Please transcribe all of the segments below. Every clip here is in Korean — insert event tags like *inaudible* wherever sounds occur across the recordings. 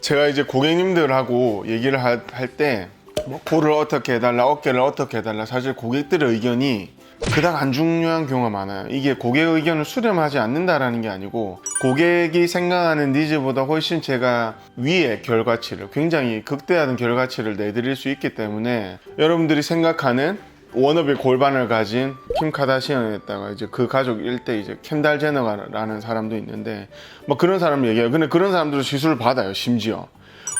제가 이제 고객님들하고 얘기를 할때뭐 코를 어떻게 해달라, 어깨를 어떻게 해달라 사실 고객들의 의견이 그닥 안 중요한 경우가 많아요. 이게 고객의 의견을 수렴하지 않는다라는 게 아니고 고객이 생각하는 니즈보다 훨씬 제가 위의 결과치를 굉장히 극대화된 결과치를 내드릴 수 있기 때문에 여러분들이 생각하는 워너비 골반을 가진 킴 카다시안에다가 이제 그 가족 일대 이제 켄달 제너라는 사람도 있는데 뭐 그런 사람 얘기해요. 근데 그런 사람들도 시술을 받아요. 심지어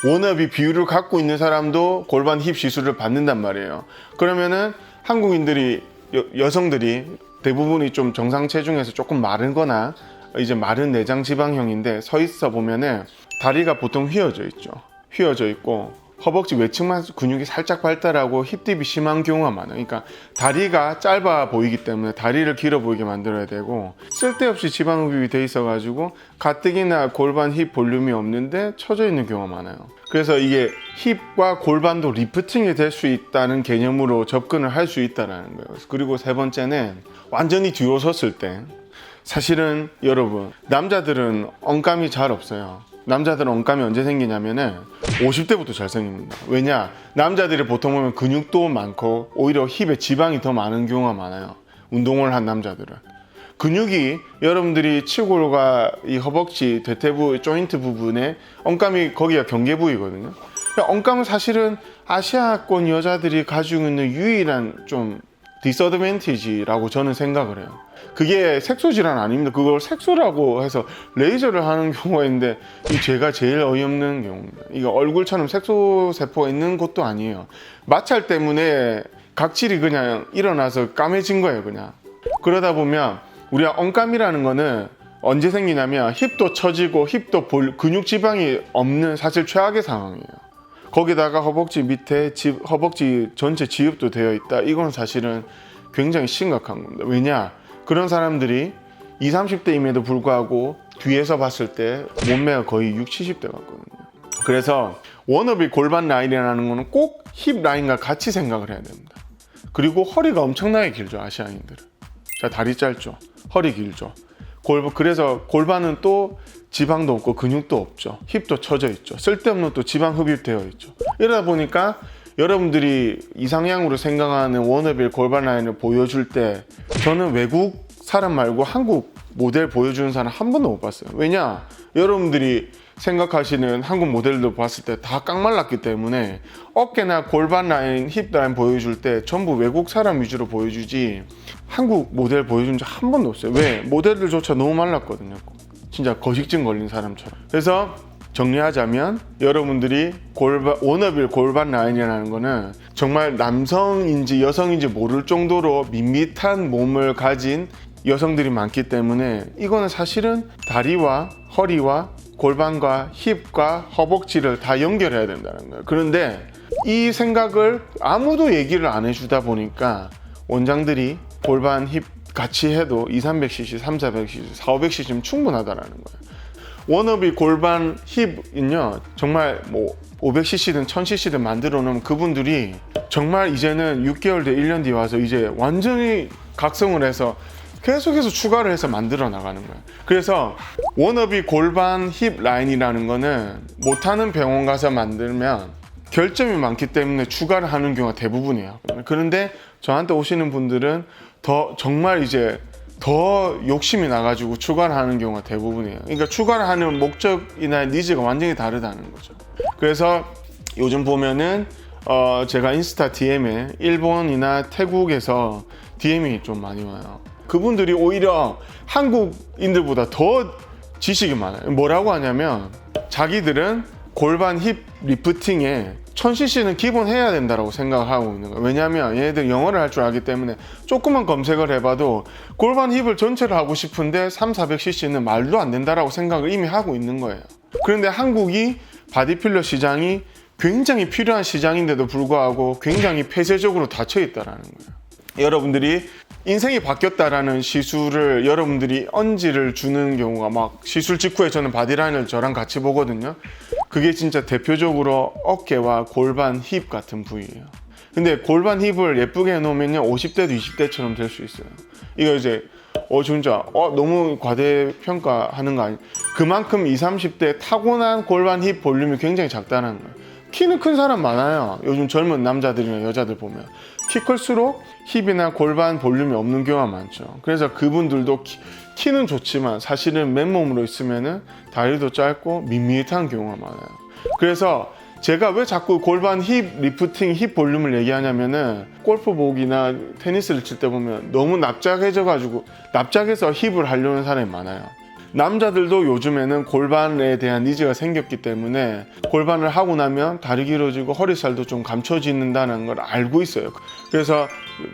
워너비 비율을 갖고 있는 사람도 골반 힙 시술을 받는단 말이에요. 그러면은 한국인들이 여, 성들이 대부분이 좀 정상 체중에서 조금 마르거나 이제 마른 내장 지방형인데 서 있어 보면은 다리가 보통 휘어져 있죠. 휘어져 있고 허벅지 외측만 근육이 살짝 발달하고 힙딥이 심한 경우가 많아요. 그러니까 다리가 짧아 보이기 때문에 다리를 길어 보이게 만들어야 되고 쓸데없이 지방 흡입이 돼 있어 가지고 가뜩이나 골반 힙 볼륨이 없는데 처져 있는 경우가 많아요. 그래서 이게 힙과 골반도 리프팅이 될 수 있다는 개념으로 접근을 할 수 있다라는 거예요. 그리고 세 번째는 완전히 뒤로 섰을 때 사실은 여러분 남자들은 엉감이 잘 없어요. 남자들은 엉감이 언제 생기냐면은 50대부터 잘 생깁니다. 왜냐? 남자들이 보통 보면 근육도 많고 오히려 힙에 지방이 더 많은 경우가 많아요. 운동을 한 남자들은. 근육이 여러분들이 치골과 이 허벅지, 대퇴부, 조인트 부분에 엉감이 거기가 경계 부위거든요. 그러니까 엉감은 사실은 아시아권 여자들이 가지고 있는 유일한 좀 디서드밴티지라고 저는 생각을 해요. 그게 색소 질환 아닙니다. 그걸 색소라고 해서 레이저를 하는 *laughs* 경우가 있는데 이 제가 제일 어이없는 경우입니다. 이거 얼굴처럼 색소 세포가 있는 것도 아니에요. 마찰 때문에 각질이 그냥 일어나서 까매진 거예요, 그냥. 그러다 보면 우리가 엉감이라는 거는 언제 생기냐면 힙도 처지고 힙도 볼, 근육 지방이 없는 사실 최악의 상황이에요. 거기다가 허벅지 밑에 지- 허벅지 전체 지읍도 되어 있다. 이건 사실은 굉장히 심각한 겁니다. 왜냐? 그런 사람들이 20, 30대임에도 불구하고 뒤에서 봤을 때 몸매가 거의 60, 70대 같거든요. 그래서 워너비 골반 라인이라는 거는 꼭 힙 라인과 같이 생각을 해야 됩니다. 그리고 허리가 엄청나게 길죠, 아시아인들은. 자, 다리 짧죠. 허리 길죠. 골, 그래서 골반은 또 지방도 없고 근육도 없죠. 힙도 처져 있죠. 쓸데없는 또 지방 흡입되어 있죠. 이러다 보니까 여러분들이 이상향으로 생각하는 워너빌 골반 라인을 보여줄 때 저는 외국 사람 말고 한국 모델 보여주는 사람 한 번도 못 봤어요. 왜냐? 여러분들이 생각하시는 한국 모델도 봤을 때 다 깡말랐기 때문에 어깨나 골반 라인, 힙 라인 보여줄 때 전부 외국 사람 위주로 보여주지 한국 모델 보여준 적 한 번도 없어요. 왜? 모델들조차 너무 말랐거든요. 진짜 거식증 걸린 사람처럼. 그래서 정리하자면 여러분들이 골반 워너빌 골반 라인이라는 거는 정말 남성인지 여성인지 모를 정도로 밋밋한 몸을 가진 여성들이 많기 때문에 이거는 사실은 다리와 허리와 골반과 힙과 허벅지를 다 연결해야 된다는 거예요. 그런데 이 생각을 아무도 얘기를 안 해주다 보니까 원장들이 골반 힙 같이 해도 2, 300cc, 3, 400cc, 4, 500cc면 충분하다라는 거예요. 워너비 골반 힙은요 정말 뭐 500cc든 1000cc든 만들어 놓으면 그분들이 정말 이제는 6개월 뒤 1년 뒤에 와서 이제 완전히 각성을 해서 계속해서 추가를 해서 만들어 나가는 거예요. 그래서 워너비 골반 힙 라인이라는 거는 못하는 병원 가서 만들면 결점이 많기 때문에 추가를 하는 경우가 대부분이에요. 그런데 저한테 오시는 분들은 더 정말 이제 더 욕심이 나가지고 추가를 하는 경우가 대부분이에요. 그러니까 추가를 하는 목적이나 니즈가 완전히 다르다는 거죠. 그래서 요즘 보면은 어 제가 인스타 DM에 일본이나 태국에서 DM이 좀 많이 와요. 그분들이 오히려 한국인들보다 더 지식이 많아요. 뭐라고 하냐면 자기들은 골반 힙 리프팅에 1000cc는 기본 해야 된다고 생각하고 있는 거예요. 왜냐하면 얘네들 영어를 할 줄 알기 때문에 조금만 검색을 해봐도 골반 힙을 전체를 하고 싶은데 3, 400cc는 말도 안 된다라고 생각을 이미 하고 있는 거예요. 그런데 한국이 바디필러 시장이 굉장히 필요한 시장인데도 불구하고 굉장히 폐쇄적으로 닫혀 있다라는 거예요. 여러분들이 인생이 바뀌었다라는 시술을 여러분들이 언지를 주는 경우가 막 시술 직후에 저는 바디라인을 저랑 같이 보거든요. 그게 진짜 대표적으로 어깨와 골반 힙 같은 부위예요. 근데 골반 힙을 예쁘게 해놓으면요 50대도 20대처럼 될 수 있어요. 이거 이제 어 진짜 어 너무 과대평가하는 거 아니? 그만큼 20, 30대 타고난 골반 힙 볼륨이 굉장히 작다는 거예요. 키는 큰 사람 많아요. 요즘 젊은 남자들이나 여자들 보면 키 클수록 힙이나 골반 볼륨이 없는 경우가 많죠. 그래서 그분들도 키, 키는 좋지만 사실은 맨몸으로 있으면은 다리도 짧고 밋밋한 경우가 많아요. 그래서 제가 왜 자꾸 골반 힙 리프팅 힙 볼륨을 얘기하냐면은 골프복이나 테니스를 칠 때 보면 너무 납작해져 가지고 납작해서 힙을 하려는 사람이 많아요. 남자들도 요즘에는 골반에 대한 니즈가 생겼기 때문에 골반을 하고 나면 다리 길어지고 허리살도 좀 감춰진다는 걸 알고 있어요. 그래서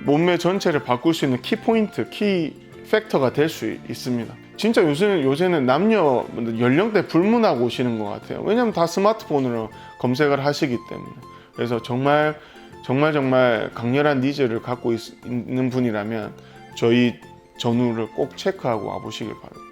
몸매 전체를 바꿀 수 있는 키 포인트, 키 팩터가 될 수 있습니다. 진짜 요새는 요새는 남녀 연령대 불문하고 오시는 것 같아요. 왜냐면 다 스마트폰으로 검색을 하시기 때문에. 그래서 정말 정말 정말 강렬한 니즈를 갖고 있, 는 분이라면 저희 전후를 꼭 체크하고 와보시길 바랍니다.